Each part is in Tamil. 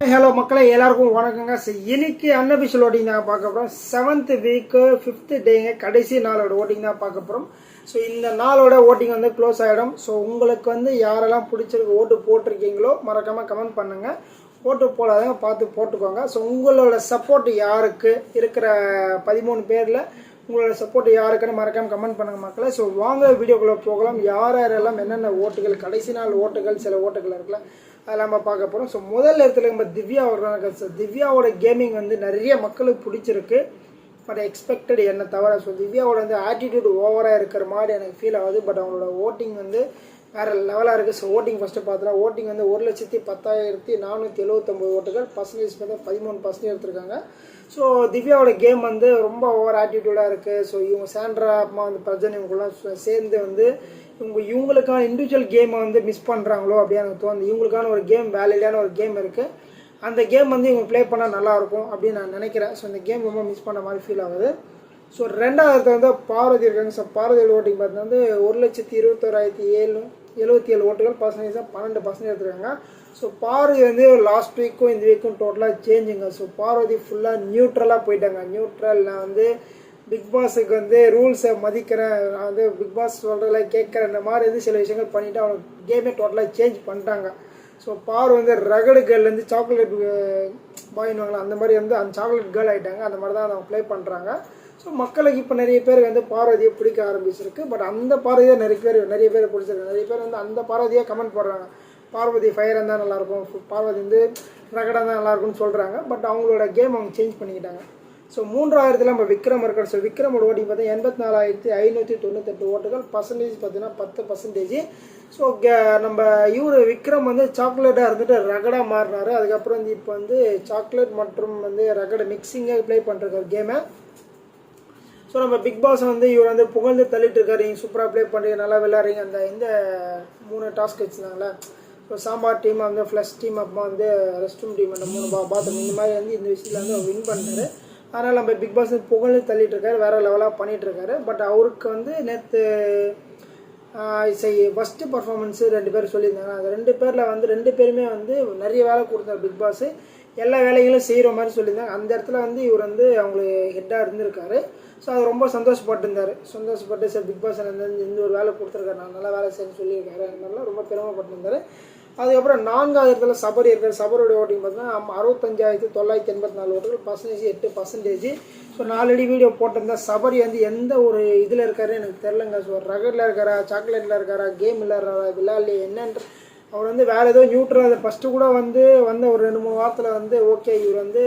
ஹலோ மக்களே எல்லாருக்கும் வணக்கங்க. இன்னைக்கு அன்அபிஷியல் ஓட்டிங் தான் பார்க்க போகிறோம் செவன்த் வீக்கு ஃபிஃப்த் டேங்க கடைசி நாளோட ஓட்டிங் தான் பார்க்க போகிறோம் ஸோ இந்த நாளோட ஓட்டிங் வந்து க்ளோஸ் ஆகிடும் ஸோ உங்களுக்கு வந்து யாரெல்லாம் பிடிச்சிருக்கு ஓட்டு போட்டிருக்கீங்களோ மறக்காமல் கமெண்ட் பண்ணுங்கள் ஓட்டு போடாதவங்க பார்த்து போட்டுக்கோங்க. ஸோ உங்களோட சப்போர்ட் யாருக்கு? இருக்கிற பதிமூணு பேரில் உங்களோட சப்போர்ட் யாருக்குன்னு மறக்காமல் கமெண்ட் பண்ணுங்க மக்களை. ஸோ வாங்க வீடியோக்குள்ளே போகலாம். யார் யாரெல்லாம் என்னென்ன ஓட்டுகள் கடைசி நாள் ஓட்டுகள் சில ஓட்டுகள் இருக்கலாம் அதெல்லாம் நம்ம பார்க்க போகிறோம் ஸோ முதல் இடத்துல நம்ம திவ்யா வர்றாங்க. சார் திவ்யாவோட கேமிங் வந்து நிறைய மக்களுக்கு பிடிச்சிருக்கு. பட் எக்ஸ்பெக்டட் என்ன தவிர ஸோ திவ்யாவோட வந்து ஆட்டிடியூட் ஓவராக இருக்கிற மாதிரி எனக்கு ஃபீல் ஆகுது. பட் அவங்களோட ஓட்டிங் வந்து வேறு லெவலாக இருக்குது ஸோ ஓட்டிங் ஃபஸ்ட்டு பார்த்தோன்னா ஓட்டிங் வந்து ஒரு லட்சத்தி பத்தாயிரத்தி நானூற்றி எழுபத்தொம்பது ஓட்டுகள். பர்சன்டேஜ் பார்த்தா பதிமூணு பர்சன்டேஜ் எடுத்திருக்காங்க. ஸோ திவ்யாவோட கேம் வந்து ரொம்ப ஓவர் ஆட்டிடியூடாக இருக்குது ஸோ இவங்க சாண்ட்ரா அம்மா வந்து பிரஜன் இவங்கெல்லாம் சேர்ந்து வந்து இவங்க இவங்களுக்கான இண்டிவிஜுவல் கேமை வந்து மிஸ் பண்ணுறாங்களோ அப்படின்னு எனக்கு தோணுது. இவங்களுக்கான ஒரு கேம் வேலையிலான ஒரு கேம் இருக்குது அந்த கேம் வந்து இவங்க ப்ளே பண்ணால் நல்லாயிருக்கும் அப்படின்னு நான் நினைக்கிறேன். ஸோ இந்த கேம் ரொம்ப மிஸ் பண்ண மாதிரி ஃபீல் ஆகுது. ஸோ ரெண்டாவது வந்து பார்வதி இருக்காங்க. ஸோ பார்வதி ஓட்டிங் பார்த்தா வந்து ஒரு லட்சத்தி இருபத்தோராயிரத்தி ஏழு எழுபத்தி ஏழு ஓட்டுகள் பர்சன்டேஜ் தான் பன்னெண்டு பர்சன்டேஜ் எடுத்துருக்காங்க. ஸோ பார்வதி வந்து லாஸ்ட் வீக்கும் இந்த வீக்கும் டோட்டலாக சேஞ்சுங்க ஸோ பார்வதி ஃபுல்லாக நியூட்ரலாக போயிட்டாங்க. நியூட்ரலில் வந்து பிக் பாஸுக்கு வந்து ரூல்ஸை மதிக்கிறேன் நான் வந்து பிக் பாஸ் சொல்கிறத கேட்குறேன் இந்த மாதிரி வந்து சில விஷயங்கள் பண்ணிவிட்டு அவங்க கேமே டோட்டலாக சேஞ்ச் பண்ணிட்டாங்க. ஸோ பார் வந்து ரகடு கேர்லேருந்து சாக்லேட் பாயின்வாங்களா அந்த மாதிரி வந்து அந்த சாக்லேட் கேர்ள் ஆகிட்டாங்க அந்த மாதிரி தான் அவங்க ப்ளே பண்ணுறாங்க ஸோ மக்களுக்கு இப்போ நிறைய பேர் வந்து பார்வதியை பிடிக்க ஆரம்பிச்சிருக்கு. பட் அந்த பார்வதியை நிறைய பேர் நிறைய பேர் பிடிச்சிருக்கு. நிறைய பேர் வந்து அந்த பார்வதியை கமெண்ட் போடுறாங்க. பார்வதி ஃபயர் இருந்தால் நல்லாயிருக்கும் பார்வதி வந்து ரகடாக இருந்தால் நல்லாயிருக்கும்னு சொல்கிறாங்க பட் அவங்களோட கேம் அவங்க சேஞ்ச் பண்ணிக்கிட்டாங்க. ஸோ மூன்றாயிரத்தில் நம்ம விக்ரம் இருக்கார் ஸோ விக்ரமோட ஓட்டிங் பார்த்தீங்கன்னா எண்பத்தி நாலாயிரத்தி ஐநூற்றி தொண்ணூத்தெட்டு ஓட்டுகள். பர்சன்டேஜ் பார்த்தீங்கன்னா பத்து பர்சன்டேஜ் ஸோ நம்ம இவர் விக்ரம் வந்து சாக்லேட்டாக இருந்துட்டு ரகடாக மாறினார். அதுக்கப்புறம் வந்து இப்போ வந்து சாக்லேட் மற்றும் வந்து ரகடை மிக்சிங்காக ப்ளே பண்ணுறாரு கேமை ஸோ நம்ம பிக் பாஸ் வந்து இவர் வந்து புகழ்ந்து தள்ளிட்டு இருக்காரு. நீங்கள் சூப்பராக ப்ளே பண்ணுறீங்க நல்லா விளையாடுறீங்க. அந்த இந்த மூணு டாஸ்க் வச்சுருந்தாங்களே ஸோ சாம்பார் டீம் வந்து ஃப்ளஷ் டீம் அப்போ வந்து ரெஸ்ட் ரூம் டீம் அந்த மூணு பா பாத்ரூம் இந்த மாதிரி வந்து இந்த விஷயத்தில் வந்து அவர் வின் பண்ணுறாரு அதனால் நம்ம பிக் பாஸ் புகழ் தள்ளிட்டு இருக்காரு வேறு லெவலாக பண்ணிட்டு இருக்காரு பட் அவருக்கு வந்து நேற்று சரி ஃபஸ்ட்டு பர்ஃபார்மன்ஸு ரெண்டு பேர் சொல்லியிருந்தாங்க. அந்த ரெண்டு பேரில் வந்து ரெண்டு பேருமே வந்து நிறைய வேலை கொடுத்தாரு பிக் பாஸ் எல்லா வேலைகளும் செய்கிற மாதிரி சொல்லியிருந்தாங்க. அந்த இடத்துல வந்து இவர் வந்து அவங்களுக்கு ஹெட்டாக இருந்திருக்காரு. ஸோ அது ரொம்ப சந்தோஷப்பட்டிருந்தார். சந்தோஷப்பட்டு சார் பிக் பாஸ் எனக்கு இந்த ஒரு வேலை கொடுத்துருக்காரு. நான் நல்லா வேலை செய்யணும்னு சொல்லியிருக்காரு. அந்த மாதிரிலாம் ரொம்ப பெருமைப்பட்டிருந்தாரு. அதுக்கப்புறம் நான்காவது இடத்துல சபரி இருக்கார். சபரியோட ஓட்டிங் பார்த்தீங்கன்னா அறுபத்தஞ்சாயிரத்தி தொள்ளாயிரத்தி எண்பத்தி நாலு ஓட்டுகள் பர்சன்டேஜ் எட்டு பர்சன்டேஜ் ஸோ நாலடி வீடியோ போட்டிருந்தா சபரி வந்து எந்த ஒரு இதில் இருக்காருன்னு எனக்கு தெரிலங்க ஸோ ரகடில் இருக்காரா சாக்லேட்டில் இருக்காரா கேம் விளையாடுறாரா விளையாடலையே என்னன்ற அவர் வந்து வேறு ஏதோ நியூட்ரல் ஃபஸ்ட்டு கூட வந்து வந்த ஒரு ரெண்டு மூணு வாரத்தில் வந்து ஓகே இவர் வந்து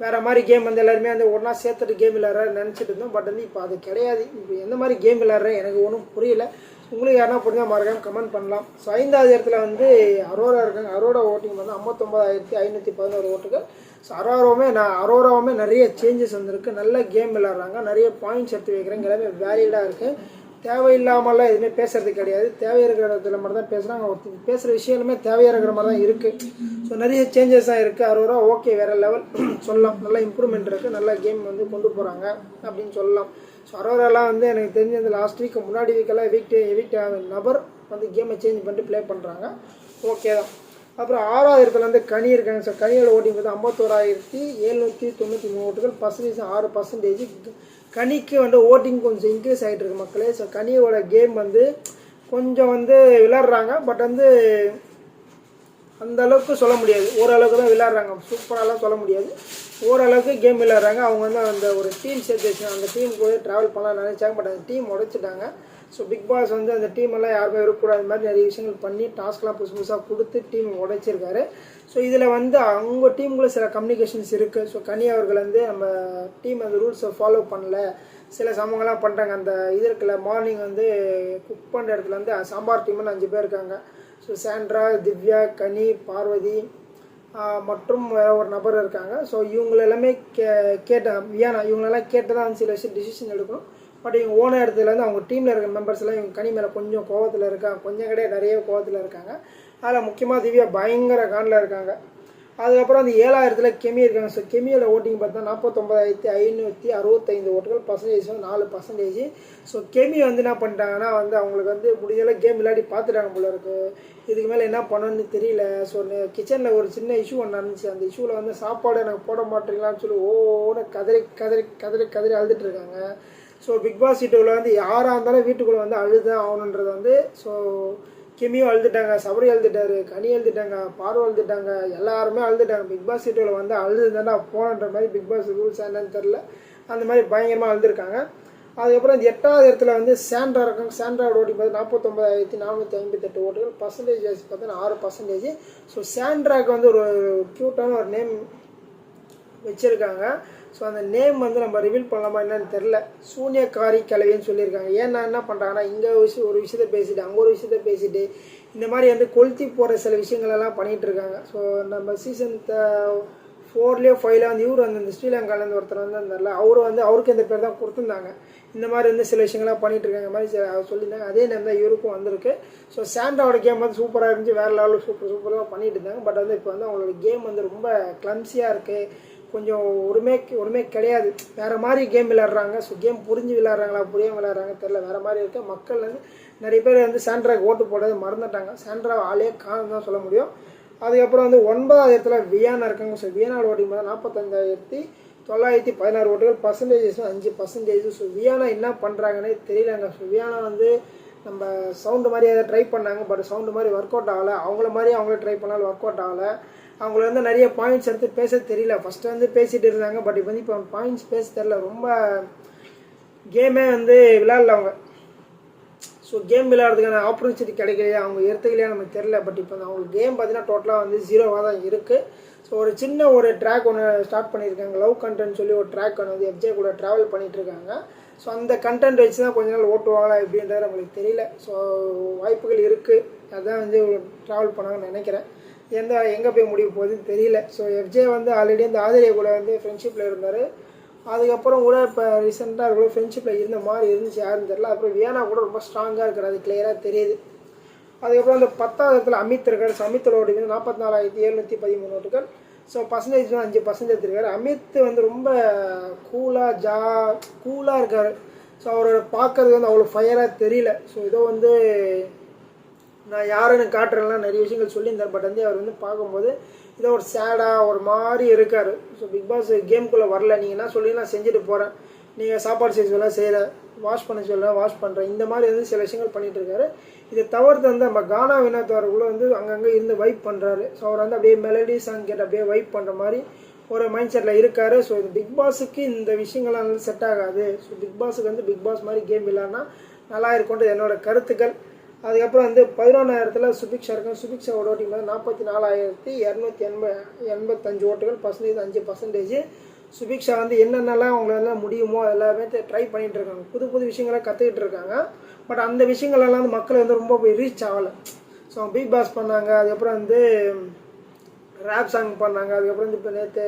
வேறு மாதிரி கேம் வந்து எல்லாருமே வந்து ஒன்றா சேர்த்துட்டு கேம் விளையாடுறாரு நினச்சிட்டு இருந்தோம். பட் வந்து இப்போ அது கிடையாது. இப்போ எந்த மாதிரி கேம் விளையாடுறேன் எனக்கு ஒன்றும் புரியல. உங்களுக்கு யாருன்னா புரிஞ்சால் மறக்காம கமெண்ட் பண்ணலாம். ஸோ ஐந்தாவது இடத்துல வந்து அரோரா இருக்காங்க. அரோரா ஓட்டிங் வந்து ஐம்பத்தொம்பதாயிரத்தி ஐநூற்றி பதினோரு ஓட்டுகள். ஸோ அரோராவுமே நான் அரோராவுமே நிறைய சேஞ்சஸ் வந்திருக்கு. நல்ல கேம் விளாட்றாங்க நிறைய பாயிண்ட்ஸ் எடுத்து வைக்கிறாங்க எல்லாமே வேலிடாக இருக்குது தேவையில்லாமலாம் எதுவுமே பேசுறது கிடையாது. தேவை இருக்கிற இடத்துல மட்டும் தான் பேசுகிறாங்க ஒருத்தர் பேசுகிற விஷயங்களுமே தேவையாக இருக்கிற மாதிரி தான் இருக்குது ஸோ நிறைய சேஞ்சஸ் தான் இருக்குது அறுபது ரூபா ஓகே வேறு லெவல் சொல்லலாம். நல்ல இம்ப்ரூவ்மெண்ட் இருக்குது நல்ல கேம் வந்து கொண்டு போகிறாங்க அப்படின்னு சொல்லலாம். ஸோ அரோரெல்லாம் வந்து எனக்கு தெரிஞ்ச அந்த லாஸ்ட் வீக் முன்னாடி வீக்கெல்லாம் எவிக்ட் எவிக்ட் ஆன நபர் வந்து கேமை சேஞ்ச் பண்ணிட்டு ப்ளே பண்ணுறாங்க ஓகே தான். அப்புறம் ஆறாவது இடத்துல வந்து கனி இருக்காங்க சார் கனியோட ஓட்டிங் வந்து ஐம்பத்தோராயிரத்தி எழுநூற்றி தொண்ணூற்றி மூணு ஓட்டுகள் பர்சன்டேஜ் ஆறு பர்சன்டேஜ் கனிக்கு வந்து ஓட்டிங் கொஞ்சம் இன்க்ரீஸ் ஆகிட்டு இருக்கு மக்களே. ஸோ கனியோட கேம் வந்து கொஞ்சம் வந்து விளாட்றாங்க பட் வந்து அந்த அளவுக்கு சொல்ல முடியாது. ஓரளவுக்கு தான் விளாட்றாங்க சூப்பராலாம் சொல்ல முடியாது. ஓரளவுக்கு கேம் விளையாடுறாங்க. அவங்க வந்து அந்த ஒரு டீம் சேர்த்து வச்சு அந்த டீம் போய் ட்ராவல் பண்ணலாம் நினச்சாங்க பட் அந்த டீம் உடைச்சிட்டாங்க. ஸோ பிக் பாஸ் வந்து அந்த டீம் எல்லாம் யாருமே இருக்கக்கூடாது மாதிரி நிறைய விஷயங்கள் பண்ணி டாஸ்க்லாம் புதுசு புதுசாக கொடுத்து டீம் உடைச்சிருக்காரு. ஸோ இதில் வந்து அவங்க டீமுக்குள்ள சில கம்யூனிகேஷன்ஸ் இருக்குது ஸோ கனி அவர்கள் வந்து நம்ம டீம் அந்த ரூல்ஸை ஃபாலோ பண்ணல. சில சம்பவங்கள்லாம் பண்ணுறாங்க அந்த இது இருக்குல்ல மார்னிங் வந்து குக் பண்ணுற இடத்துல வந்து சாம்பார் டீம்னு அஞ்சு பேர் இருக்காங்க. ஸோ சாண்ட்ரா திவ்யா கனி பார்வதி மற்றும் வேற ஒரு நபர் இருக்காங்க. ஸோ இவங்கள எல்லாமே கே கேட்டேன் வியானா இவங்களெல்லாம் கேட்டு தான் சில விஷயம் டிசிஷன் எடுக்கணும். பட் இவங்க ஓன இடத்துலேருந்து அவங்க டீமில் இருக்கிற மெம்பர்ஸ் எல்லாம் இவங்க கனி மேலே கொஞ்சம் கோவத்தில் இருக்காங்க. கொஞ்சம் கிடையாது நிறைய கோவத்தில் இருக்காங்க. அதில் முக்கியமாக திவ்யா பயங்கர காண்டில் இருக்காங்க. அதுக்கப்புறம் அந்த ஏழாயிரத்தில் கெமி இருக்காங்க. ஸோ கெமியோட ஓட்டிங் பார்த்தா நாற்பத்தொம்பதாயிரத்தி ஐநூற்றி அறுபத்தைந்து ஓட்டுகள் பர்சன்டேஜ் வந்து நாலு பர்சன்டேஜ் ஸோ கெமி வந்து என்ன பண்ணிட்டாங்கன்னா வந்து அவங்களுக்கு வந்து முடிஞ்சளவு கேம் விளையாடி பார்த்துட்டாங்க போல இருக்கு. இதுக்கு மேலே என்ன பண்ணணும்னு தெரியல. ஸோ கிச்சனில் ஒரு சின்ன இஷ்யூ ஒன்று நடந்துச்சு. அந்த இஷ்யூவில் வந்து சாப்பாடு எனக்கு போட மாட்டீங்களான்னு சொல்லி ஓட கதறி கதறி கதறி கதறி அழுதுட்டு இருக்காங்க ஸோ பிக் பாஸ் வீட்டுக்குள்ளே வந்து யாராக இருந்தாலும் வீட்டுக்குள்ளே வந்து அழுதான் ஆகணுன்றது வந்து ஸோ கிமியும் அழுதுட்டாங்க சபரி அழுதுட்டாரு கனி அழுதுட்டாங்க பார்வை அழுதுட்டாங்க எல்லாருமே அழுதுட்டாங்க. பிக் பாஸ் சீட்டில் வந்து அழுதுதானே போனன்ற மாதிரி பிக் பாஸ் ரூல்ஸ் என்னன்னு தெரில அந்த மாதிரி பயங்கரமாக அழுதுருக்காங்க. அதுக்கப்புறம் இந்த எட்டாவது இடத்துல வந்து சாண்ட்ரா இருக்கும் சாண்ட்ராவோட ஓட்டிங் பார்த்து நாற்பத்தொம்பதாயிரத்தி நானூற்றி ஐம்பத்தெட்டு ஓட்டுகள் பர்சன்டேஜ் பார்த்தீங்கன்னா ஆறு பர்சன்டேஜ் ஸோ சாண்ட்ராக்கு வந்து ஒரு க்யூட்டான ஒரு நேம் வச்சுருக்காங்க. ஸோ அந்த நேம் வந்து நம்ம ரிவீல் பண்ணலாமா என்னன்னு தெரில சூன்யக்காரி கிளவின்னு சொல்லியிருக்காங்க. ஏன்னா என்ன பண்ணுறாங்கன்னா இங்கே விஷயம் ஒரு விஷயத்த பேசிட்டு அங்கே ஒரு விஷயத்த பேசிட்டு இந்த மாதிரி வந்து கொளுத்தி போகிற சில விஷயங்களெல்லாம் பண்ணிகிட்டு இருக்காங்க. ஸோ நம்ம சீசன் ஃபோர்லேயோ ஃபைவ்ல வந்து இவர் வந்து இந்த ஸ்ரீலங்காலேருந்து ஒருத்தர் வந்து இருந்தார்ல அவர் வந்து அவருக்கு இந்த பேர் தான் கொடுத்துருந்தாங்க. இந்த மாதிரி வந்து சில விஷயங்கள்லாம் பண்ணிட்டு இருக்காங்க. மாதிரி அவர் சொல்லியிருந்தாங்க. அதே நேரம் தான் இவருக்கும் வந்திருக்கு. ஸோ சாண்டாவோட கேம் வந்து சூப்பராக இருந்துச்சு. வேறு லெவலில் சூப்பர் சூப்பராக பண்ணிட்டு இருந்தாங்க. பட் வந்து இப்போ வந்து அவங்களோட கேம் வந்து ரொம்ப கிளம்ஸியாக இருக்குது கொஞ்சம் ஒருமே ஒன்றுமே கிடையாது. வேறு மாதிரி கேம் விளையாடுறாங்க. ஸோ கேம் புரிஞ்சு விளையாடுறாங்களா புரியாமல் விளையாடுறாங்க தெரில வேறு மாதிரி இருக்க. மக்கள் வந்து நிறைய பேர் வந்து சாண்ட்ராக்கு ஓட்டு போடுறது மறந்துட்டாங்க. சாண்ட்ரா ஆளே காணும் தான் சொல்ல முடியும். அதுக்கப்புறம் வந்து ஒன்பதாவது இடத்துல வியானா இருக்காங்க. ஸோ வியானாவோட ஓட்டிங் பார்த்தா நாற்பத்தஞ்சாயிரத்தி தொள்ளாயிரத்தி பதினாறு ஓட்டுகள். பர்சன்டேஜஸ் அஞ்சு பர்சன்டேஜ் ஸோ வியானா என்ன பண்ணுறாங்கன்னே தெரியலங்க. ஸோ வியானா வந்து நம்ம சவுண்டு மாதிரி எதாவது ட்ரை பண்ணாங்க பட் சவுண்டு மாதிரி ஒர்க் அவுட் ஆகலை. அவங்கள மாதிரி அவங்களே ட்ரை பண்ணாலும் ஒர்க் அவுட் ஆகலை. அவங்கள வந்து நிறைய பாயிண்ட்ஸ் எடுத்து பேச தெரியல. ஃபஸ்ட்டு வந்து பேசிகிட்டு இருந்தாங்க பட் இப்போ வந்து இப்போ பாயிண்ட்ஸ் பேச தெரில ரொம்ப கேமே வந்து விளையாடல அவங்க. ஸோ கேம் விளையாடுறதுக்கான ஆப்பர்ச்சுனிட்டி கிடைக்கலையா அவங்க எடுத்துக்கலையா நமக்கு தெரில பட் இப்போ அவங்க கேம் பார்த்தீங்கன்னா டோட்டலாக வந்து ஜீரோவாக தான் இருக்குது ஸோ ஒரு சின்ன ஒரு ட்ராக் ஒன்று ஸ்டார்ட் பண்ணியிருக்காங்க. லவ் கண்டென்ட் சொல்லி ஒரு ட்ராக் ஒன்று வந்து எஃப்ஜே கூட ட்ராவல் பண்ணிகிட்ருக்காங்க இருக்காங்க. ஸோ அந்த கண்டென்ட் வச்சு தான் கொஞ்ச நாள் ஓட்டுவாங்களா எப்படின்றது நம்மளுக்கு தெரியல. ஸோ வாய்ப்புகள் இருக்குது அதுதான் வந்து ட்ராவல் பண்ணாங்கன்னு நினைக்கிறேன். எந்த எங்கே போய் முடிய போகுதுன்னு தெரியல. ஸோ எஃப்ஜே வந்து ஆல்ரெடி அந்த ஆதிரியை கூட வந்து ஃப்ரெண்ட்ஷிப்பில் இருந்தார். அதுக்கப்புறம் கூட இப்போ ரீசெண்டாக கூட ஃப்ரெண்ட்ஷிப்பில் இருந்த மாதிரி இருந்துச்சு யாருன்னு தெரில அப்புறம் வியானா கூட ரொம்ப ஸ்ட்ராங்காக இருக்கிறது அது கிளியராக தெரியுது. அதுக்கப்புறம் அந்த பத்தாவது இடத்துல அமித் இருக்கார். ஸோ அமித்தோட நாற்பத்தி நாலாயிரத்தி எழுநூற்றி பதிமூணு ஓட்டுகள். ஸோ பர்சன்டேஜ்லாம் அஞ்சு பர்சன்டேஜ் எடுத்திருக்காரு. அமித் வந்து ரொம்ப கூலாக ஜா கூலாக இருக்கார். ஸோ அவரோட பார்க்கறது வந்து அவ்வளோ ஃபயராக தெரியல. ஸோ ஏதோ வந்து நான் யாருன்னு காட்டுறேன்லாம் நிறைய விஷயங்கள் சொல்லியிருந்தார். பட் வந்து அவர் வந்து பார்க்கும்போது ஏதோ ஒரு சேடாக ஒரு மாதிரி இருக்கார். ஸோ பிக் பாஸ் கேம்குள்ளே வரல. நீங்கள் என்ன சொல்லி நான் செஞ்சுட்டு போகிறேன் நீங்கள் சாப்பாடு செய்ய சொல்ல செய்கிற வாஷ் பண்ண சொல்ல வாஷ் பண்ணுறேன் இந்த மாதிரி வந்து சில விஷயங்கள் பண்ணிகிட்டு இருக்காரு. இதை தவிர்த்து வந்து நம்ம கானா வினோத் வந்து அங்கங்கே இருந்து வைப் பண்ணுறாரு ஸோ அவர் வந்து அப்படியே மெலடி சாங் கேட்டு அப்படியே வைப் பண்ணுற மாதிரி ஒரு மைண்ட் செட்டில் இருக்கார். ஸோ இது பிக் பாஸுக்கு இந்த விஷயங்கள்லாம் வந்து செட் ஆகாது. ஸோ பிக் பாஸுக்கு வந்து பிக் பாஸ் மாதிரி கேம் இல்லைன்னா நல்லா இருக்கும்ன்றது என்னோட கருத்துக்கள். அதுக்கப்புறம் வந்து பதினொன்றாயிரத்தில் சுபிக்ஷா இருக்கும் சுபிக்ஷாவோட ஓட்டிங் வந்து நாற்பத்தி நாலாயிரத்தி இரநூத்தி எண்ப எண்பத்தஞ்சு ஓட்டுகள் பர்சன்டேஜ் அஞ்சு பர்சன்டேஜ் சுபிக்ஷா வந்து என்னென்னலாம் அவங்களால முடியுமோ எல்லாமே ட்ரை பண்ணிட்டு இருக்காங்க புது புது விஷயங்களை கற்றுக்கிட்டு இருக்காங்க பட் அந்த விஷயங்களெல்லாம் வந்து மக்கள் வந்து ரொம்ப போய் ரீச் ஆகலை. ஸோ பிக் பாஸ் பண்ணாங்க அதுக்கப்புறம் வந்து ரேப் சாங் பண்ணாங்க அதுக்கப்புறம் வந்து இப்போ நேற்று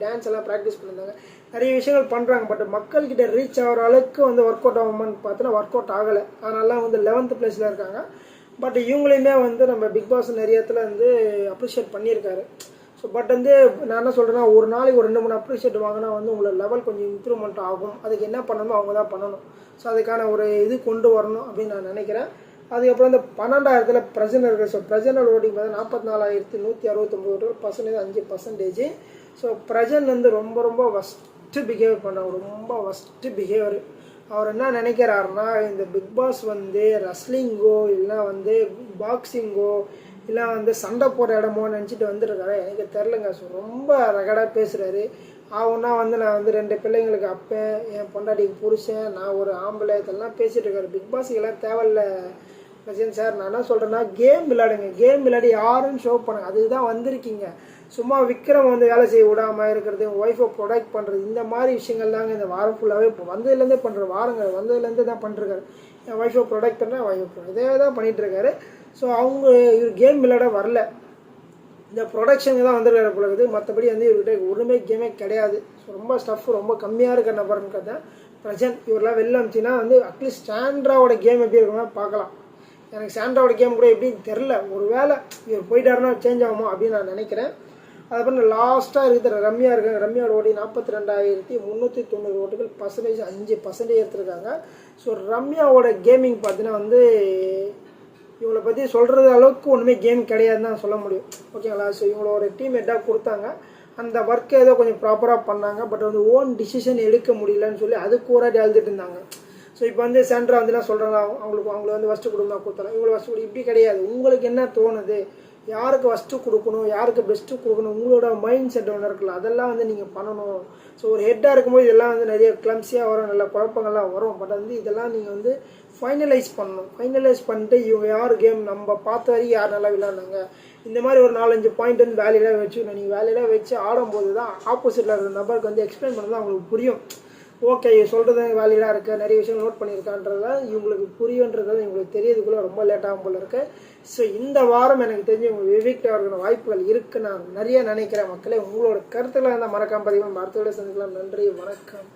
டான்ஸ் எல்லாம் ப்ராக்டிஸ் பண்ணியிருந்தாங்க நிறைய விஷயங்கள் பண்ணுறாங்க பட் மக்கள்கிட்ட ரீச் ஆகிற அளவுக்கு வந்து ஒர்க் அவுட் ஆகுமான்னு பார்த்தோன்னா ஒர்க் அவுட் ஆகலை. அதனால வந்து லெவன்த் பிளேஸில் இருக்காங்க. பட் இவங்களையுமே வந்து நம்ம பிக் பாஸ் நிறைய இடத்துல வந்து அப்ரிஷியேட் பண்ணியிருக்காரு. ஸோ பட் வந்து நான் என்ன சொல்கிறேன்னா ஒரு நாளைக்கு ஒரு ரெண்டு மூணு அப்ரிஷியேட் வாங்கினா வந்து உங்களோட லெவல் கொஞ்சம் இம்ப்ரூவ்மெண்ட் ஆகும். அதுக்கு என்ன பண்ணணுமோ அவங்க தான் பண்ணணும். ஸோ அதுக்கான ஒரு இது கொண்டு வரணும் அப்படின்னு நான் நினைக்கிறேன். அதுக்கப்புறம் இந்த பன்னெண்டாயிரத்தில் பிரசன்ட் இருக்குது ஸோ பிரசன்ட் ஓட்டிங் பார்த்தா நாற்பத்தி நாலாயிரத்தி நூற்றி அறுபத்தொம்பது பர்சன்டேஜ் அஞ்சு பர்சன்டேஜ் ஸோ பிரஜன் வந்து ரொம்ப ரொம்ப ஃபஸ்ட்டு பிஹேவ் பண்ணாங்க ரொம்ப ஃபஸ்ட்டு பிஹேவியர் அவர் என்ன நினைக்கிறாருன்னா இந்த பிக் பாஸ் வந்து ரஸ்லிங்கோ இல்லைன்னா வந்து பாக்ஸிங்கோ இல்லை வந்து சண்டை போடுற இடமோ நினச்சிட்டு வந்துருக்காரு எனக்கு தெரிலங்க ஸோ ரொம்ப ரகடாக பேசுகிறாரு அவனா வந்து நான் வந்து ரெண்டு பிள்ளைங்களுக்கு அப்பேன் என் பொண்டாட்டிக்கு புருஷன் நான் ஒரு ஆம்பளை இதெல்லாம் பேசிகிட்டு இருக்காரு. பிக் பாஸுக்கெல்லாம் தேவையில்ல சார். நான் என்ன சொல்கிறேன்னா கேம் விளையாடுங்க. கேம் விளையாடி யாருன்னு ஷோ பண்ணுங்க அதுதான் வந்திருக்கீங்க. சும்மா விக்ரம் வந்து வேலை செய்ய விடாமல் இருக்கிறது ஒய்ஃபை ப்ரொடெக்ட் பண்ணுறது இந்த மாதிரி விஷயங்கள் தாங்க இந்த வாரம் ஃபுல்லாகவே இப்போ வந்ததுலேருந்தே பண்ணுற வாரங்க. வந்ததுலேருந்தே தான் பண்ணிருக்காரு என் ஒய்ஃபை ப்ரொடெக்ட் பண்ணால் ஒய்ஃப் இதே தான் பண்ணிகிட்ருக்காரு ஸோ அவங்க இவர் கேம் விளையாட வரல. இந்த ப்ரொடக்ஷனுக்கு தான் வந்துருக்காரு போல இருக்குது. மற்றபடி வந்து இவர்கிட்ட ஒன்றுமே கேமே கிடையாது. ஸோ ரொம்ப ஸ்டஃப் ரொம்ப கம்மியாக இருக்க நபர்னு பார்த்தா பிரசன்ட் இவரெல்லாம் வெளில அனுப்பிச்சின்னா வந்து அட்லீஸ்ட் ஸ்டாண்ட்ராவோட கேம் எப்படி இருக்குன்னா பார்க்கலாம். எனக்கு சாண்ட்ராவோட கேம் கூட எப்படின்னு தெரில ஒரு வேளை இவர் போயிட்டாருன்னா சேஞ்ச் ஆகுமா அப்படின்னு நான் நினைக்கிறேன். அதுக்கப்புறம் லாஸ்ட்டாக இருக்கிற ரம்யா இருக்காங்க ரம்யாவோட ஓடி நாற்பத்தி ரெண்டாயிரத்தி முந்நூற்றி தொண்ணூறு ஓட்டுகள் பர்சன்டேஜ் அஞ்சு பர்சன்டேஜ் எடுத்திருக்காங்க. ஸோ ரம்யாவோட கேமிங் பார்த்தீங்கன்னா வந்து இவங்களை பற்றி சொல்கிறது அளவுக்கு ஒன்றுமே கேம் கிடையாதுன்னு தான் சொல்ல முடியும். ஓகேங்களா ஸோ இவங்களோட டீம் ஹெட்டாக கொடுத்தாங்க. அந்த ஒர்க்கை ஏதோ கொஞ்சம் ப்ராப்பராக பண்ணாங்க. பட் வந்து ஓன் டிசிஷன் எடுக்க முடியலன்னு சொல்லி அதுக்கு ஒரு அடி அழுதுட்டு இருந்தாங்க. ஸோ இப்போ வந்து சென்ட்ரா வந்து சொல்கிறாங்க அவங்களுக்கு அவங்களுக்கு வந்து ஃபஸ்ட்டு கொடுமா கொடுத்தாங்க. இவங்களை ஃபஸ்ட்டு இப்படி கிடையாது. உங்களுக்கு என்ன தோணுது? யாருக்கு ஃபஸ்ட்டு கொடுக்கணும் யாருக்கு பெஸ்ட்டு கொடுக்கணும் உங்களோட மைண்ட் செட் ஒன்று இருக்குல்ல அதெல்லாம் வந்து நீங்கள் பண்ணணும். ஸோ ஒரு ஹெட்டாக இருக்கும்போது இதெல்லாம் வந்து நிறைய கிளம்ஸியாக வரும் நல்ல குழப்பங்கள்லாம் வரும். பட் வந்து இதெல்லாம் நீங்கள் வந்து ஃபைனலைஸ் பண்ணணும். ஃபைனலைஸ் பண்ணிட்டு இவங்க யார் கேம் நம்ம பார்த்த வரைக்கும் யார் நல்லா விளையாடுனாங்க? இந்த மாதிரி ஒரு நாலஞ்சு பாயிண்ட் வந்து வேலையெல்லாம் வச்சு நீங்கள் வேலையெல்லாம் வச்சு ஆடும்போது தான் ஆப்போசிட்டில் இருக்கிற நபருக்கு வந்து எக்ஸ்பிளைன் பண்ணது அவங்களுக்கு புரியும். ஓகே சொல்கிறது வேலிடாக இருக்குது நிறைய விஷயம் நோட் பண்ணியிருக்கான்றத இவங்களுக்கு புரியுன்றது இவங்களுக்கு தெரியறதுக்குள்ள ரொம்ப லேட்டாகும் போல இருக்கு. ஸோ இந்த வாரம் எனக்கு தெரிஞ்சு உங்களுக்கு விவிக்ட் இருக்கிற வாய்ப்புகள் இருக்குது நான் நிறைய நினைக்கிறேன் மக்களே. உங்களோட கருத்துக்களை இருந்தால் மறக்காம பதிவு அடுத்த சந்திக்கலாம். நன்றி வணக்கம்.